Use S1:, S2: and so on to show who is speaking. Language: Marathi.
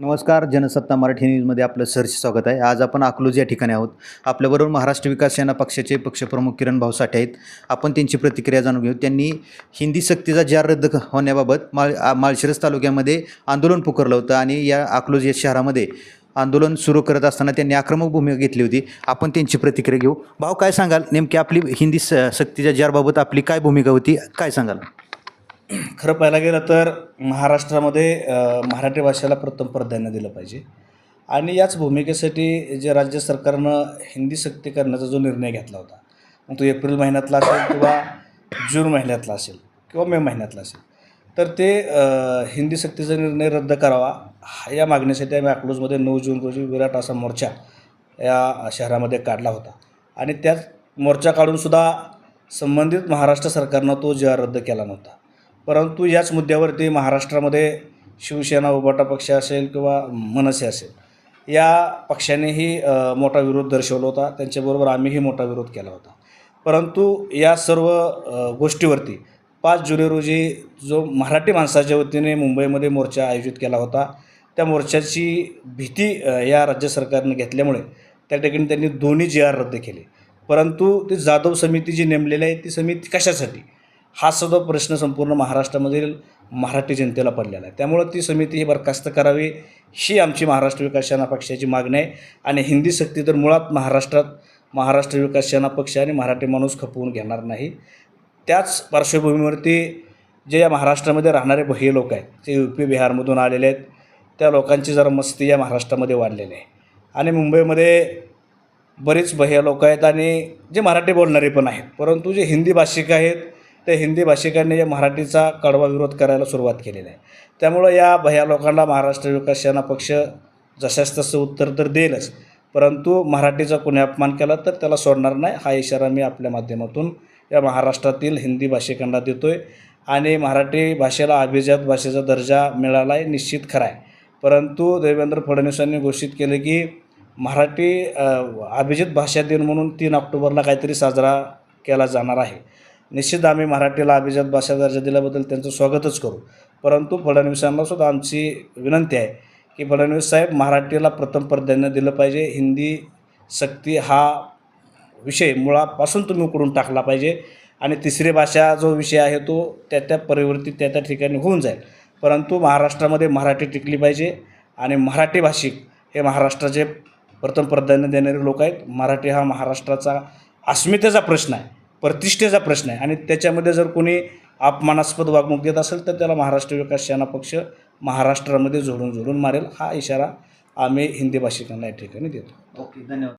S1: नमस्कार जनसत्ता मराठी न्यूजमध्ये आपलं सहर्ष स्वागत आहे. आज आपण अकलूज या ठिकाणी आहोत. आपल्याबरोबर महाराष्ट्र विकास सेना पक्षाचे पक्षप्रमुख किरण भाऊ साठे आहेत. आपण त्यांची प्रतिक्रिया जाणून घेऊ. त्यांनी हिंदी सक्तीचा जार रद्द होण्याबाबत माळ माळशिरस तालुक्यामध्ये आंदोलन पुकारलं होतं आणि या अकलूज या शहरामध्ये आंदोलन सुरू करत असताना त्यांनी आक्रमक भूमिका घेतली होती. आपण त्यांची प्रतिक्रिया घेऊ. भाऊ काय सांगाल? नेमकी आपली हिंदी स सक्तीच्या जारबाबत आपली काय भूमिका होती? काय सांगाल?
S2: खरं पाहायला गेलं तर महाराष्ट्रामध्ये मराठी भाषेला प्रथम प्राधान्य दिलं पाहिजे. आणि याच भूमिकेसाठी जे राज्य सरकारनं हिंदी सक्ती करण्याचा जो निर्णय घेतला होता मग तो एप्रिल महिन्यातला असेल किंवा जून महिन्यातला असेल किंवा मे महिन्यातला असेल तर ते हिंदी सक्तीचा निर्णय रद्द करावा हा- या मागणीसाठी आम्ही अकलूजमध्ये नऊ जून रोजी विराट असा मोर्चा या शहरामध्ये काढला होता. आणि त्याच मोर्चा काढूनसुद्धा संबंधित महाराष्ट्र सरकारनं तो जी आर रद्द केला नव्हता. परंतु याच मुद्द्यावरती महाराष्ट्रामध्ये शिवसेना उभाटा पक्ष असेल किंवा मनसे असेल या पक्षानेही मोठा विरोध दर्शवला होता. त्यांच्याबरोबर आम्हीही मोठा विरोध केला होता. परंतु या सर्व गोष्टीवरती पाच जुलै रोजी जो मराठी माणसाच्या वतीने मुंबईमध्ये मोर्चा आयोजित केला होता त्या मोर्चाची भीती या राज्य सरकारने घेतल्यामुळे त्या ठिकाणी त्यांनी दोन्ही जी आर रद्द केले. परंतु ती जाधव समिती जी नेमलेली आहे ती समिती कशासाठी? हा सुद्धा प्रश्न संपूर्ण महाराष्ट्रामधील मराठी जनतेला पडलेला आहे. त्यामुळं ती समिती ही बरखास्त करावी ही आमची महाराष्ट्र विकास सेना पक्षाची मागणी आहे. आणि हिंदी सक्ती तर मुळात महाराष्ट्रात महाराष्ट्र विकास सेना पक्ष आणि मराठी माणूस खपवून घेणार नाही. त्याच पार्श्वभूमीवरती जे या महाराष्ट्रामध्ये राहणारे भह्य लोक आहेत जे यू पी बिहारमधून आलेले आहेत त्या लोकांची जरा मस्ती या महाराष्ट्रामध्ये वाढलेली आहे. आणि मुंबईमध्ये बरेच बह्या लोक आहेत आणि जे मराठी बोलणारे पण आहेत परंतु जे हिंदी भाषिक आहेत ते हिंदी भाषिकांनी या मराठीचा कडवा विरोध करायला सुरुवात केलेली आहे. त्यामुळं या भया लोकांना महाराष्ट्र विकास सेना पक्ष जशास तसं उत्तर तर देईलच परंतु मराठीचा कोणी अपमान केला तर त्याला सोडणार नाही हा इशारा मी आपल्या माध्यमातून या महाराष्ट्रातील हिंदी भाषिकांना देतो आहे आणि मराठी भाषेला अभिजात भाषेचा दर्जा मिळाला आहे निश्चित खरा आहे. परंतु देवेंद्र फडणवीसांनी घोषित केले की मराठी अभिजित भाषा दिन म्हणून तीन ऑक्टोबरला काहीतरी साजरा केला जाणार आहे. निश्चित आम्ही मराठीला अभिजात भाषा दर्जा दिल्याबद्दल त्यांचं स्वागतच करू. परंतु फडणवीसांना सुद्धा आमची विनंती आहे की फडणवीस साहेब मराठीला प्रथम प्राधान्य दिलं पाहिजे. हिंदी सक्ती हा विषय मुळापासून तुम्ही उकडून टाकला पाहिजे आणि तिसरी भाषा जो विषय आहे तो त्या त्या परिवर्तित त्या त्या ठिकाणी होऊन जाईल. परंतु महाराष्ट्रामध्ये मराठी टिकली पाहिजे आणि मराठी भाषिक हे महाराष्ट्राचे प्रथम प्राधान्य देणारे लोक आहेत. मराठी हा महाराष्ट्राचा अस्मितेचा प्रश्न आहे. प्रतिष्ठेचा प्रश्न आहे. आणि त्याच्यामध्ये जर कोणी अपमानास्पद वागणूक देत असेल तर त्याला महाराष्ट्र विकास सेना पक्ष महाराष्ट्रामध्ये झोडून झोडून मारेल. हा इशारा आम्ही हिंदी भाषिकांना या ठिकाणी देतो.
S1: ओके धन्यवाद.